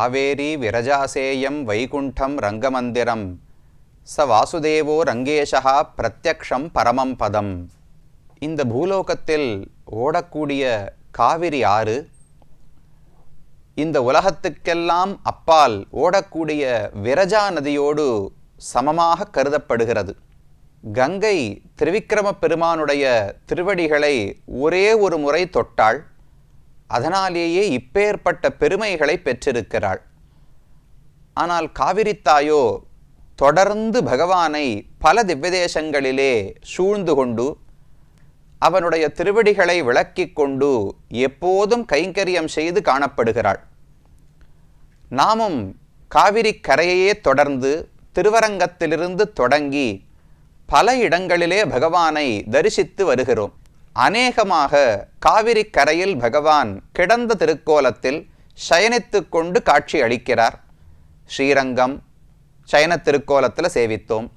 காவேரி விரஜாசேயம் வைகுண்டம் ரங்கமந்திரம். ச வாசுதேவோ ரங்கேஷா பிரத்யக்ஷம் பரமம் பதம். இந்த பூலோகத்தில் ஓடக்கூடிய காவிரி ஆறு? இந்த உலகத்துக்கெல்லாம் அப்பால் ஓடக்கூடிய விரஜா நதியோடு சமமாக கருதப்படுகிறது. கங்கை திரிவிக்ரம பெருமானுடைய திருவடிகளை ஒரே ஒரு முறை தொட்டாள். அதனாலேயே இப்பேற்பட்ட பெருமைகளை பெற்றிருக்கிறாள். ஆனால் காவிரித்தாயோ தொடர்ந்து பகவானை பல திவ்யதேசங்களிலே சூழ்ந்து கொண்டு அவனுடைய திருவடிகளை விளக்கிக் கொண்டு எப்போதும் கைங்கரியம் செய்து காணப்படுகிறாள். நாமும் காவிரி கரையையே தொடர்ந்து திருவரங்கத்திலிருந்து தொடங்கி பல இடங்களிலே பகவானை தரிசித்து வருகிறோம். அநேகமாக காவிரி கரையில் பகவான் கிடந்த திருக்கோலத்தில் சயனித்து கொண்டு காட்சி அளிக்கிறார். ஸ்ரீரங்கம் சயன திருக்கோலத்தில் சேவித்தோம்.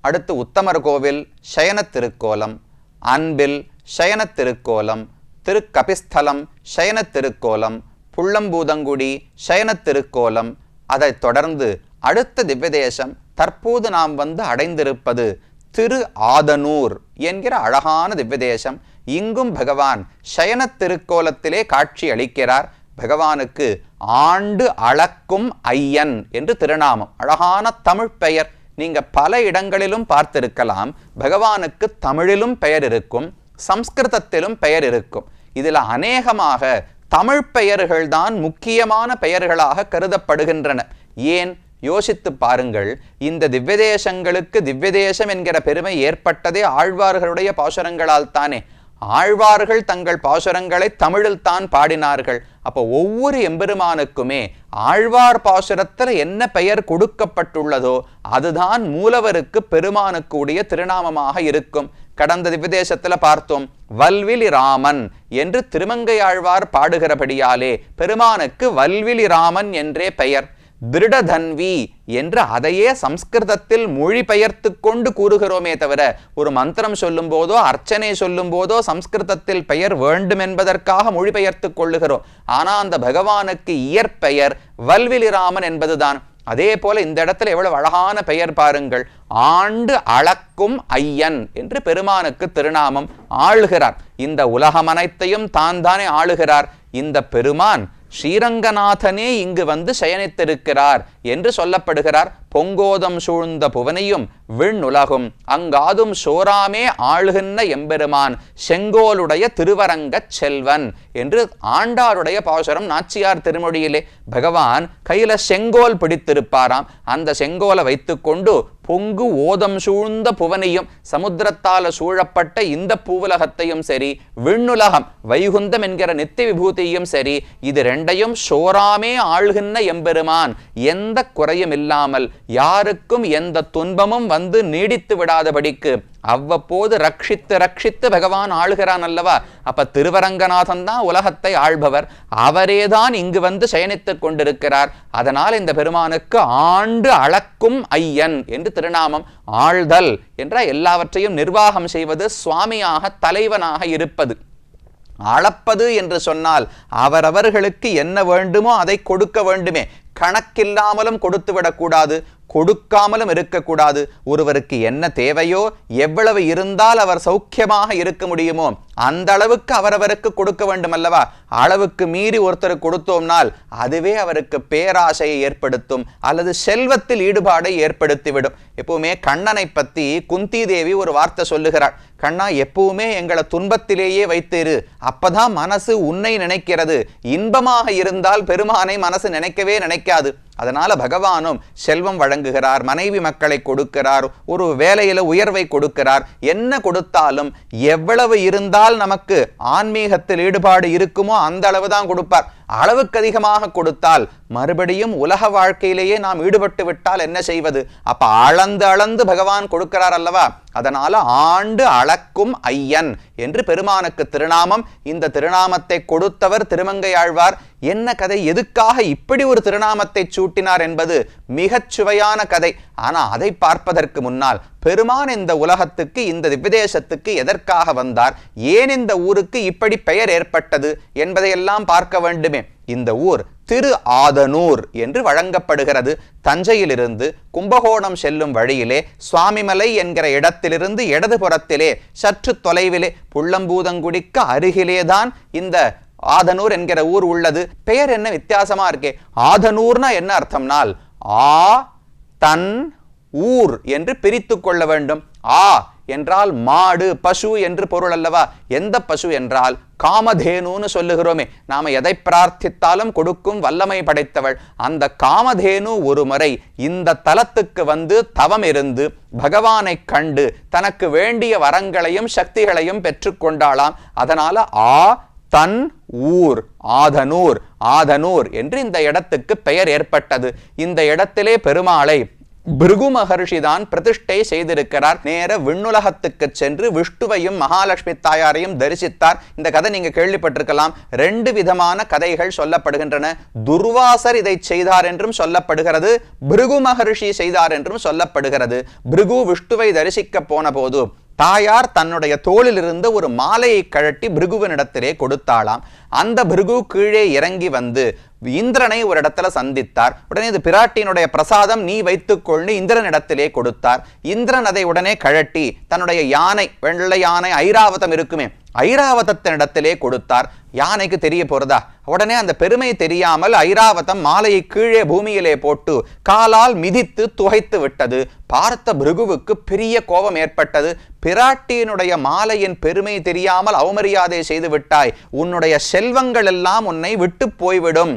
அடுத்து உத்தமர் கோவில் சயன திருக்கோலம். அன்பில் சயன திருக்கோலம். திருக்கபிஸ்தலம் சயன திருக்கோலம். புள்ளம்பூதங்குடி சயன திருக்கோலம். அதைத் தொடர்ந்து அடுத்த திவ்யதேசம் தற்போது நாம் வந்து அடைந்திருப்பது திரு ஆதனூர் என்கிற அழகான திவ்யதேசம் இங்கும் பகவான் சயன திருக்கோலத்திலே காட்சி அளிக்கிறார். பகவானுக்கு ஆண்டு அளக்கும் ஐயன் என்று திருநாமம். அழகான தமிழ் பெயர். நீங்க பல இடங்களிலும் பார்த்திருக்கலாம். பகவானுக்கு தமிழிலும் பெயர் இருக்கும். சம்ஸ்கிருதத்திலும் பெயர் இருக்கும். இதுல அநேகமாக தமிழ் பெயர்கள் தான் முக்கியமான பெயர்களாக கருதப்படுகின்றன. ஏன்? யோசித்து பாருங்கள். இந்த திவ்யதேசங்களுக்கு திவ்யதேசம் என்கிற பெருமை ஏற்பட்டதே ஆழ்வார்களுடைய பாசுரங்களால் தானே. ஆழ்வார்கள் தங்கள் பாசுரங்களை தமிழில் தான் பாடினார்கள். அப்போ ஒவ்வொரு எம்பெருமானுக்குமே ஆழ்வார் பாசுரத்தில் என்ன பெயர் கொடுக்கப்பட்டுள்ளதோ அதுதான் மூலவருக்கு பெருமானுக்கு உடைய திருநாமமாக இருக்கும். கடந்த விதேசத்தில் பார்த்தோம் வல்விலி ராமன் என்று திருமங்கை ஆழ்வார் பாடுகிறபடியாலே பெருமானுக்கு வல்விலி ராமன் என்றே பெயர். திருடதன்வி என்று அதையே சம்ஸ்கிருதத்தில் மொழிபெயர்த்து கொண்டு கூறுகிறோமே தவிர ஒரு மந்திரம் சொல்லும் போதோ அர்ச்சனை சொல்லும் போதோ சம்ஸ்கிருதத்தில் பெயர் வேண்டும் என்பதற்காக மொழிபெயர்த்து கொள்ளுகிறோம். ஆனால் அந்த பகவானுக்கு இயற்பெயர் வல்விலிராமன் என்பதுதான். அதே போல இந்த இடத்துல எவ்வளவு அழகான பெயர் பாருங்கள். ஆண்டு அளக்கும் ஐயன் என்று பெருமானுக்கு திருநாமம் ஆளுகிறார். இந்த உலகம் அனைத்தையும் தான் தானே ஆளுகிறார். இந்த பெருமான் ஸ்ரீரங்கநாதனே இங்கு வந்து சயனித்திருக்கிறார் என்று சொல்லப்படுகிறார். பொங்கோதம் சூழ்ந்த புவனையும் விண்ணுலகும் அங்காதும் சோராமே ஆளுகின்ற எம்பெருமான் செங்கோலுடைய திருவரங்கச் செல்வன் என்று ஆண்டாருடைய பாசுரம் நாச்சியார் திருமொழியிலே. பகவான் கையில செங்கோல் பிடித்திருப்பாராம். அந்த செங்கோலை வைத்துக்கொண்டு பொங்கு ஓதம் சூழ்ந்த புவனையும் சமுத்திரத்தால சூழப்பட்ட இந்த பூவுலகத்தையும் சரி விண்ணுலகம் வைகுந்தம் என்கிற நித்திய விபூதியும் சரி இது ரெண்டையும் சோராமே ஆள்கின்ற எம்பெருமான். எந்த குறையும் இல்லாமல் யாருக்கும் எந்த துன்பமும் வந்து நீடித்து விடாதபடிக்கு அவ்வப்போது ரட்சித்து ரட்சித்து பகவான் ஆளுகிறான் அல்லவா? அப்ப திருவரங்கநாதன் தான் உலகத்தை ஆள்பவர். அவரேதான் இங்கு வந்து சயனித்துக் கொண்டிருக்கிறார். அதனால் இந்த பெருமானுக்கு ஆண்டு அளக்கும் ஐயன் என்று திருநாமம் ஆழ்தல் என்ற எல்லாவற்றையும் நிர்வாகம் செய்வது சுவாமியாக தலைவனாக இருப்பது. அளப்பது என்று சொன்னால் அவரவர்களுக்கு என்ன வேண்டுமோ அதை கொடுக்க வேண்டுமே. கணக்கில்லாமலும் கொடுத்து விடக்கூடாது கொடுக்காமலும் இருக்கக்கூடாது. ஒருவருக்கு என்ன தேவையோ எவ்வளவு இருந்தால் அவர் சௌக்கியமாக இருக்க முடியுமோ அந்த அளவுக்கு அவரவருக்கு கொடுக்க வேண்டும் அல்லவா அளவுக்கு மீறி ஒருத்தர் கொடுத்தோம்னால் அதுவே அவருக்கு பேராசையை ஏற்படுத்தும் அல்லது செல்வத்தில் ஈடுபாடை ஏற்படுத்திவிடும். எப்பவுமே கண்ணனை பத்தி குந்தி தேவி ஒரு வார்த்தை சொல்லுகிறாள். கண்ணா எப்பவுமே எங்களை துன்பத்திலேயே வைத்திரு. அப்பதான் மனசு உன்னை நினைக்கிறது. இன்பமாக இருந்தால் பெருமானை மனசு நினைக்கவே நினைக்காது. அதனால பகவானும் செல்வம் வழங்குகிறார் மனைவி மக்களை கொடுக்கிறார் ஒரு வேலையில உயர்வை கொடுக்கிறார். என்ன கொடுத்தாலும் எவ்வளவு இருந்தால் நமக்கு ஆன்மீகத்தில் ஈடுபாடு இருக்குமோ அந்த அளவு தான் கொடுப்பார். அளவுக்கு அதிகமாக கொடுத்தால் மறுபடியும் உலக வாழ்க்கையிலேயே நாம் ஈடுபட்டு விட்டால் என்ன செய்வது? அப்ப அளந்து அளந்து பகவான் கொடுக்கிறார் அல்லவா? அதனால ஆண்டு அளக்கும் ஐயன் என்று பெருமானுக்கு திருநாமம். இந்த திருநாமத்தை கொடுத்தவர் திருமங்கை ஆழ்வார். என்ன கதை? எதுக்காக இப்படி ஒரு திருநாமத்தை சூட்டினார் என்பது மிகச் சுவையான கதை. ஆனால் அதை பார்ப்பதற்கு முன்னால் பெருமான் இந்த உலகத்துக்கு இந்த விதேசத்துக்கு எதற்காக வந்தார்? ஏன் இந்த ஊருக்கு இப்படி பெயர் ஏற்பட்டது என்பதையெல்லாம் பார்க்க வேண்டுமே. இந்த ஊர் திரு ஆதனூர் என்று வழங்கப்படுகிறது. தஞ்சையிலிருந்து கும்பகோணம் செல்லும் வழியிலே சுவாமிமலை என்கிற இடத்திலிருந்து இடதுபுறத்திலே சற்று தொலைவிலே புள்ளம்பூதங்குடிக்கு அருகிலேதான் இந்த ஆதனூர் என்கிற ஊர் உள்ளது. பெயர் என்ன? வித்தியாசமா இருக்கே. ஆதனூர்னா என்ன அர்த்தம்னால் ஆ தன் ஊர் என்று பிரித்து கொள்ள வேண்டும். ஆ என்றால் மாடு பசு என்று பொருள் அல்லவா? எந்த பசு என்றால் காமதேனுன்னு சொல்லுகிறோமே. நாம எதை பிரார்த்தித்தாலும் கொடுக்கும் வல்லமை படைத்தவள். அந்த காமதேனு ஒரு முறை இந்த தலத்துக்கு வந்து தவம் இருந்து பகவானை கண்டு தனக்கு வேண்டிய வரங்களையும் சக்திகளையும் பெற்றுக்கொண்டாளாம் அதனால ஆ தன் ஊர் ஆதனூர் ஆதனூர் என்று இந்த இடத்துக்கு பெயர் ஏற்பட்டது. இந்த இடத்திலே பெருமாளை பிருகு மகர்ஷி தான் பிரதிஷ்டை செய்திருக்கிறார். நேர விண்ணுலகத்துக்கு சென்று விஷ்ணுவையும் மகாலட்சுமி தாயாரையும் தரிசித்தார். இந்த கதை நீங்க கேள்விப்பட்டிருக்கலாம். ரெண்டு விதமான கதைகள் சொல்லப்படுகின்றன. துர்வாசர் இதை செய்தார் என்றும் சொல்லப்படுகிறது. பிருகு மகர்ஷி செய்தார் என்றும் சொல்லப்படுகிறது. பிருகு விஷ்ணுவை தரிசிக்க போன போது தாயார் தன்னுடைய தோளிலிருந்து ஒரு மாலையை கழட்டி பிருகுவனிடத்திலே கொடுத்தாளாம். அந்த பிருகு கீழே இறங்கி வந்து இந்திரனை ஒரு இடத்துல சந்தித்தார். உடனே இது பிராட்டியினுடைய பிரசாதம் நீ வைத்துக்கொள்னு இந்திரனிடத்திலே கொடுத்தார். இந்திரன் அதை உடனே கழட்டி தன்னுடைய யானை வெள்ளை யானை ஐராவதம் இருக்குமே ஐராவதத்தினிடத்திலே கொடுத்தார். யானைக்கு தெரிய போறதா? உடனே அந்த பெருமை தெரியாமல் ஐராவதம் மாலையை கீழே பூமியிலே போட்டு காலால் மிதித்து துகைத்து விட்டது. பார்த்த பிருகுவுக்கு பெரிய கோபம் ஏற்பட்டது. பிராட்டியினுடைய மாலையின் பெருமை தெரியாமல் அவமரியாதை செய்து விட்டாய். உன்னுடைய செல்வங்கள் எல்லாம் உன்னை விட்டு போய்விடும்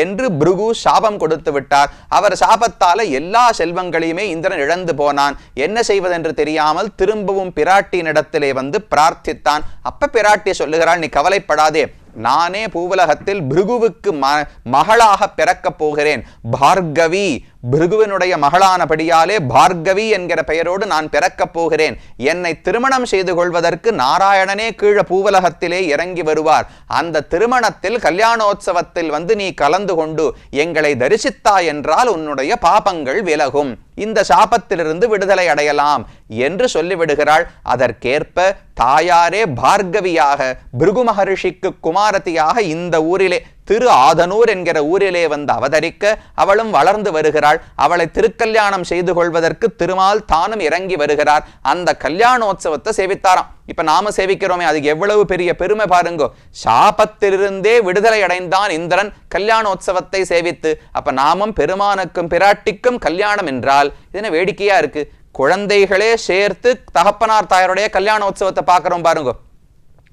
என்று பிருகு சாபம் கொடுத்து விட்டார். அவர் சாபத்தால எல்லா செல்வங்களையுமே இந்திரன் இழந்து போனான். என்ன செய்வதென்று தெரியாமல் திரும்பவும் பிராட்டியினிடத்திலே வந்து பிரார்த்தித்தான். அப்ப பிராட்டி சொல்லுகிறாள் நீ கவலைப்படாதே. நானே பூவுலகத்தில் பிருகுவுக்கு ம மகளாக பிறக்கப் போகிறேன். பார்கவி பிருகுவினுடைய மகளானபடியாலே பார்கவி என்கிற பெயரோடு நான் பிறக்கப் போகிறேன். என்னை திருமணம் செய்து கொள்வதற்கு நாராயணனே கீழே பூவலகத்திலே இறங்கி வருவார். அந்த திருமணத்தில் கல்யாணோத்சவத்தில் வந்து நீ கலந்து கொண்டு எங்களை தரிசித்தாய் என்றால் உன்னுடைய பாபங்கள் விலகும். இந்த சாபத்திலிருந்து விடுதலை அடையலாம் என்று சொல்லிவிடுகிறாள். அதற்கேற்ப தாயாரே பார்கவியாக பிருகு மகரிஷிக்கு குமாரதியாக இந்த ஊரிலே திரு ஆதனூர் என்கிற ஊரிலே வந்து அவதரிக்க அவளும் வளர்ந்து வருகிறாள். அவளை திருக்கல்யாணம் செய்து கொள்வதற்கு திருமால் தானும் இறங்கி வருகிறார். அந்த கல்யாணோத்சவத்தை சேவித்தாராம். இப்ப நாம சேவிக்கிறோமே அதுக்கு எவ்வளவு பெரிய பெருமை பாருங்கோ. சாபத்திலிருந்தே விடுதலை அடைந்தான் இந்திரன் கல்யாணோத்சவத்தை சேவித்து. அப்ப நாமும் பெருமானுக்கும் பிராட்டிக்கும் கல்யாணம் என்றால் இது வேடிக்கையா இருக்கு? குழந்தைகளே சேர்த்து தகப்பனார் தாயாருடைய கல்யாணோத்சவத்தை பார்க்குறோம் பாருங்க.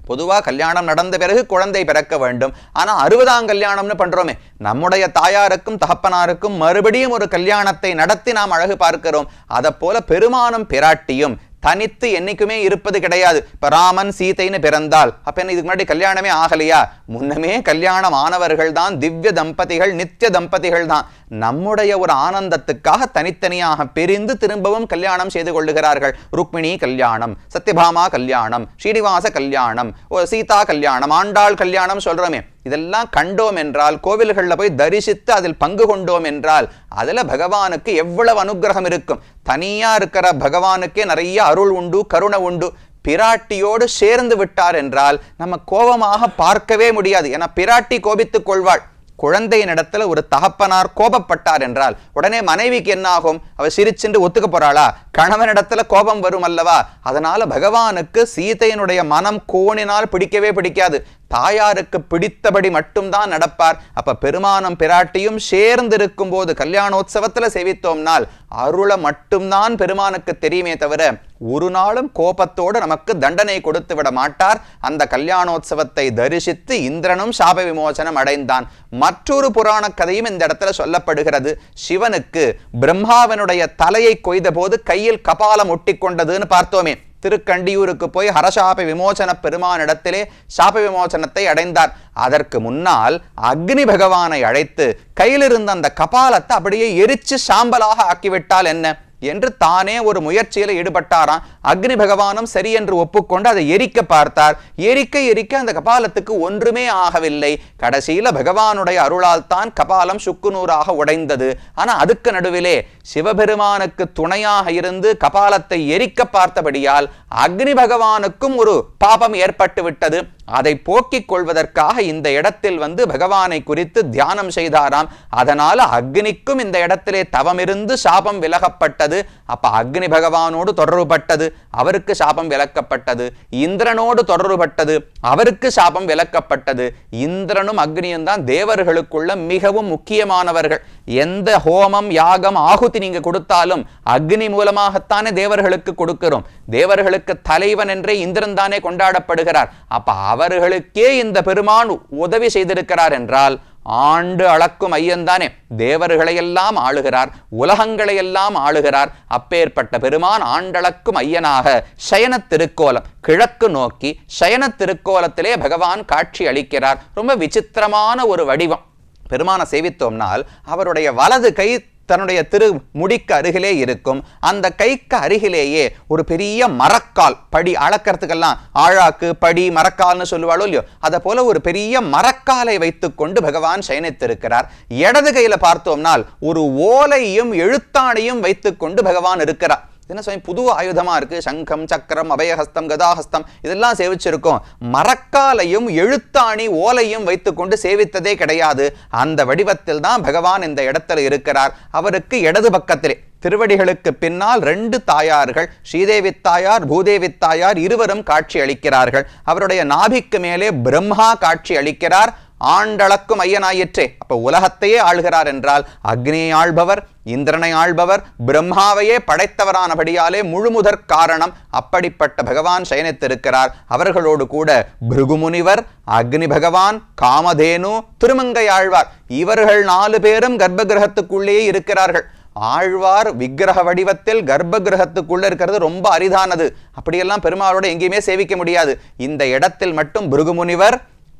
பொதுவாக கல்யாணம் நடந்த பிறகு குழந்தை பிறக்க வேண்டும். ஆனா அறுபதாம் கல்யாணம்னு பண்றோமே. நம்முடைய தாயாருக்கும் தகப்பனாருக்கும் மறுபடியும் ஒரு கல்யாணத்தை நடத்தி நாம் அழகு பார்க்கிறோம். அதை போல பெருமானும் பிராட்டியும் தனித்து என்னைக்குமே இருப்பது கிடையாது. இப்போ ராமன் சீதைன்னு பிறந்தால் அப்போ என்ன இதுக்கு முன்னாடி கல்யாணமே ஆகலையா? முன்னமே கல்யாணம் ஆனவர்கள் தான் திவ்ய தம்பதிகள் நித்திய தம்பதிகள் தான். நம்முடைய ஒரு ஆனந்தத்துக்காக தனித்தனியாக பிரிந்து திரும்பவும் கல்யாணம் செய்து கொள்ளுகிறார்கள். ருக்மிணி கல்யாணம் சத்யபாமா கல்யாணம் ஸ்ரீனிவாச கல்யாணம் ஓ சீதா கல்யாணம் ஆண்டாள் கல்யாணம் சொல்றோமே. இதெல்லாம் கண்டோம் என்றால் கோவில்களில் போய் தரிசித்து அதில் பங்கு கொண்டோம் என்றால் அதில் பகவானுக்கு எவ்வளவு அனுகிரகம் இருக்கும்? தனியாக இருக்கிற பகவானுக்கே நிறைய அருள் உண்டு கருணை உண்டு. பிராட்டியோடு சேர்ந்து விட்டார் என்றால் நம்ம கோபமாக பார்க்கவே முடியாது. ஏன்னா பிராட்டி கோபித்துக் கொள்வாள். குழந்தையினிடத்துல ஒரு தகப்பனார் கோபப்பட்டார் என்றால் உடனே மனைவிக்கு என்ன ஆகும் அவ சிரிச்சுண்டு ஒத்துக்க போறாளா? கணவனிடத்துல கோபம் வரும் அல்லவா? அதனால பகவானுக்கு சீதையனுடைய மனம் கோணினால் பிடிக்கவே பிடிக்காது. தாயாருக்கு பிடித்தபடி மட்டும்தான் நடப்பார். அப்ப பெருமானம் பிராட்டியும் சேர்ந்து இருக்கும் போது கல்யாணோத்சவத்துல சேவித்தோம்னால் அருளை மட்டும்தான் பெருமானுக்கு தெரியுமே தவிர ஒரு நாளும் கோபத்தோடு நமக்கு தண்டனை கொடுத்து விட மாட்டார். அந்த கல்யாணோத்சவத்தை தரிசித்து இந்திரனும் சாப விமோசனம் அடைந்தான். மற்றொரு புராண கதையும் இந்த இடத்துல சொல்லப்படுகிறது. சிவனுக்கு பிரம்மாவனுடைய தலையை கொய்த போது கையில் கபாலம் ஒட்டி கொண்டதுன்னு பார்த்தோமே. திருக்கண்டியூருக்கு போய் ஹரசாப விமோசன பெருமானிடத்திலே சாப விமோசனத்தை அடைந்தார். அதற்கு முன்னால் அக்னி பகவானை அழைத்து கையிலிருந்த அந்த கபாலத்தை அப்படியே எரிச்சு சாம்பலாக ஆக்கிவிட்டால் என்ன? என்று தானே ஒரு முயற்சியில் ஈடுபட்டாராம். அக்னி பகவானும் சரி என்று ஒப்புக்கொண்டு அதை எரிக்க பார்த்தார். எரிக்க எரிக்க அந்த கபாலத்துக்கு ஒன்றுமே ஆகவில்லை. கடைசியில பகவானுடைய அருளால் தான் கபாலம் சுக்குநூறாக உடைந்தது. ஆனால் அதுக்கு நடுவிலே சிவபெருமானுக்கு துணையாக இருந்து கபாலத்தை எரிக்க பார்த்தபடியால் அக்னி பகவானுக்கும் ஒரு பாபம் ஏற்பட்டு விட்டது. அதை போக்கிக் கொள்வதற்காக இந்த இடத்தில் வந்து பகவானை குறித்து தியானம் செய்தாராம். அதனால் அக்னிக்கும் இந்த இடத்திலே தவமிருந்து சாபம் விலகப்பட்டது. அப்ப அக்னி பகவானோடு தொடர்புபட்டது. அவருக்கு சாபம் விலக்கப்பட்டது இந்திரனோடு தொடர்புபட்டது. அவருக்கு சாபம் விலக்கப்பட்டது இந்திரனும் அக்னியும் தான் தேவர்களுக்குள்ள மிகவும் முக்கியமானவர்கள். எந்த ஹோமம் யாகம் ஆகுதி நீங்க கொடுத்தாலும் அக்னி மூலமாகத்தானே தேவர்களுக்கு கொடுக்கிறோம். தேவர்களுக்கு தலைவன் என்றே இந்திரன் தானே கொண்டாடப்படுகிறார். அப்ப அவர்களுக்கே இந்த பெருமான் உதவி செய்திருக்கிறார் என்றால் ஆண்டு அளக்கும் ஐயன்தானே தேவர்களையெல்லாம் ஆளுகிறார் உலகங்களையெல்லாம் ஆளுகிறார். அப்பேற்பட்ட பெருமான் ஆண்டளக்கும் ஐயனாக சயன திருக்கோலம் கிழக்கு நோக்கி சயன திருக்கோலத்திலே பகவான் காட்சி அளிக்கிறார். ரொம்ப விசித்திரமான ஒரு வடிவம். பெருமான சேவித்தோம்னால் அவருடைய வலது கை தன்னுடைய திரு முடிக்கு அருகிலே இருக்கும். அந்த கைக்கு அருகிலேயே ஒரு பெரிய மரக்கால் படி அளக்கிறதுக்கெல்லாம் ஆழாக்கு படி மரக்கால்னு சொல்லுவாளோ இல்லையோ அதை போல ஒரு பெரிய மரக்காலை வைத்துக்கொண்டு பகவான் சயனித்திருக்கிறார். இடது கையில பார்த்தோம்னால் ஒரு ஓலையும் எழுத்தாணையும் வைத்துக்கொண்டு பகவான் இருக்கிறார். என்ன சுவாமி புது ஆயுதமா இருக்கு. சங்கம் சக்கரம் அபயஹஸ்தம் கதாஹஸ்தம் இதெல்லாம் சேவிச்சிருக்கோம். மரக்காலையும் எழுத்தாணி ஓலையும் வைத்துக்கொண்டு சேவித்ததே கிடையாது. அந்த வடிவத்தில் தான் பகவான் இந்த இடத்துல இருக்கிறார். அவருக்கு இடது பக்கத்திலே திருவடிகளுக்கு பின்னால் ரெண்டு தாயார்கள் ஸ்ரீதேவி தாயார் பூதேவி தாயார் இருவரும் காட்சி அளிக்கிறார்கள். அவருடைய நாபிக்கு மேலே பிரம்மா காட்சி அளிக்கிறார். ஆண்டளக்கும் ஐயனாயிற்றே. அப்போ உலகத்தையே ஆள்கிறார் என்றால் அக்னியை ஆள்பவர் இந்திரனை ஆள்பவர் பிரம்மாவையே படைத்தவரானபடியாலே முழுமுதற் காரணம் அப்படிப்பட்ட பகவான் சயனித்திருக்கிறார். அவர்களோடு கூட பிருகுமுனிவர் அக்னி பகவான் காமதேனு திருமங்கை ஆழ்வார். இவர்கள் நாலு பேரும் கர்ப்ப கிரகத்துக்குள்ளேயே இருக்கிறார்கள். ஆழ்வார் விக்கிரக வடிவத்தில் கர்ப்ப கிரகத்துக்குள்ள இருக்கிறது ரொம்ப அரிதானது. அப்படியெல்லாம் பெருமாளோட எங்கேயுமே சேவிக்க முடியாது. இந்த இடத்தில் மட்டும் பிருகுமுனிவர்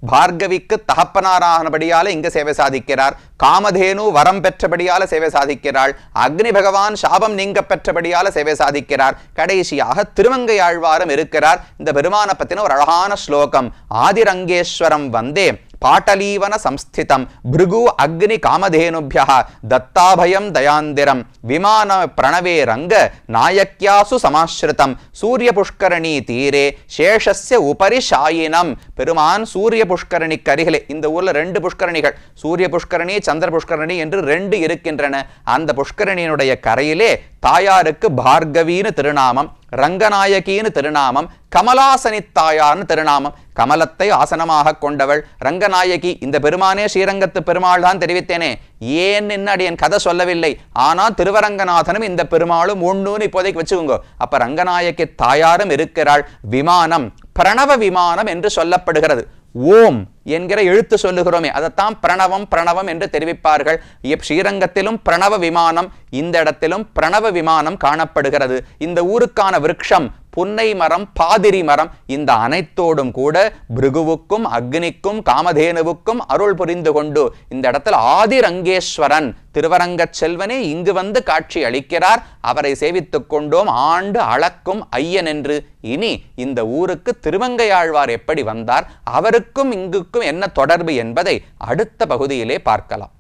பார்கவிக்கு தகப்பனாரானபடியால இங்கு சேவை சாதிக்கிறார். காமதேனு வரம் பெற்றபடியால சேவை சாதிக்கிறாள். அக்னி பகவான் சாபம் நீங்க பெற்றபடியால சேவை சாதிக்கிறார். கடைசியாக திருமங்கை ஆழ்வாரம் இருக்கிறார். இந்த பெருமான பத்தின ஒரு அழகான ஸ்லோகம். ஆதிரங்கேஸ்வரம் வந்தே. பாட்டலீவன சம்ஸ்திதம் பிருகு அக்னி காமதேனுபிய தத்தாபயம் தயாந்திரம் விமான பிரணவே ரங்க நாயக்கியாசு சமாஸ்ருதம் சூரிய புஷ்கரணி தீரே சேஷஸ்ய உபரி ஷாயினம் பெருமான் சூரிய புஷ்கரணி கரிகளே இந்த ஊர்ல ரெண்டு புஷ்கரணிகள். சூரிய புஷ்கரணி சந்திர புஷ்கரணி என்று ரெண்டு இருக்கின்றன. அந்த புஷ்கரணியினுடைய கரையிலே தாயாருக்கு பார்கவின்னு திருநாமம் ரங்கநாயகின்னு திருநாமம் கமலாசனி தாயார்னு திருநாமம். கமலத்தை ஆசனமாக கொண்டவள் ரங்கநாயகி. இந்த பெருமானே ஸ்ரீரங்கத்து பெருமாள் தான் தெரிவித்தேனே. ஏன் அடி என் கதை சொல்லவில்லை? ஆனால் திருவரங்கநாதனும் இந்த பெருமாளும் ஒண்ணுன்னு இப்போதைக்கு வச்சுக்கோங்க. அப்ப ரங்கநாயகி தாயாரும் இருக்கிறாள். விமானம் பிரணவ விமானம் என்று சொல்லப்படுகிறது. ஓம் என்கிற எழுத்து சொல்லுகிறோமே அதைத்தான் பிரணவம் பிரணவம் என்று தெரிவிப்பார்கள். ஸ்ரீரங்கத்திலும் பிரணவ விமானம் இந்த இடத்திலும் பிரணவ விமானம் காணப்படுகிறது. இந்த ஊருக்கான விருட்சம் புன்னை மரம் பாதிரி மரம் இந்த அனைத்தோடும் கூட பிருகுவுக்கும் அக்னிக்கும் காமதேனுவுக்கும் அருள் புரிந்து கொண்டு இந்த இடத்துல ஆதிரங்கேஸ்வரன் திருவரங்கச் செல்வனே இங்கு வந்து காட்சி அளிக்கிறார். அவரை சேவித்துக் கொண்டோம். ஆண்டு அளக்கும் ஐயன் என்று. இனி இந்த ஊருக்கு திருவங்கையாழ்வார் எப்படி வந்தார்? அவருக்கும் இங்குக்கும் என்ன தொடர்பு என்பதை அடுத்த பகுதியிலே பார்க்கலாம்.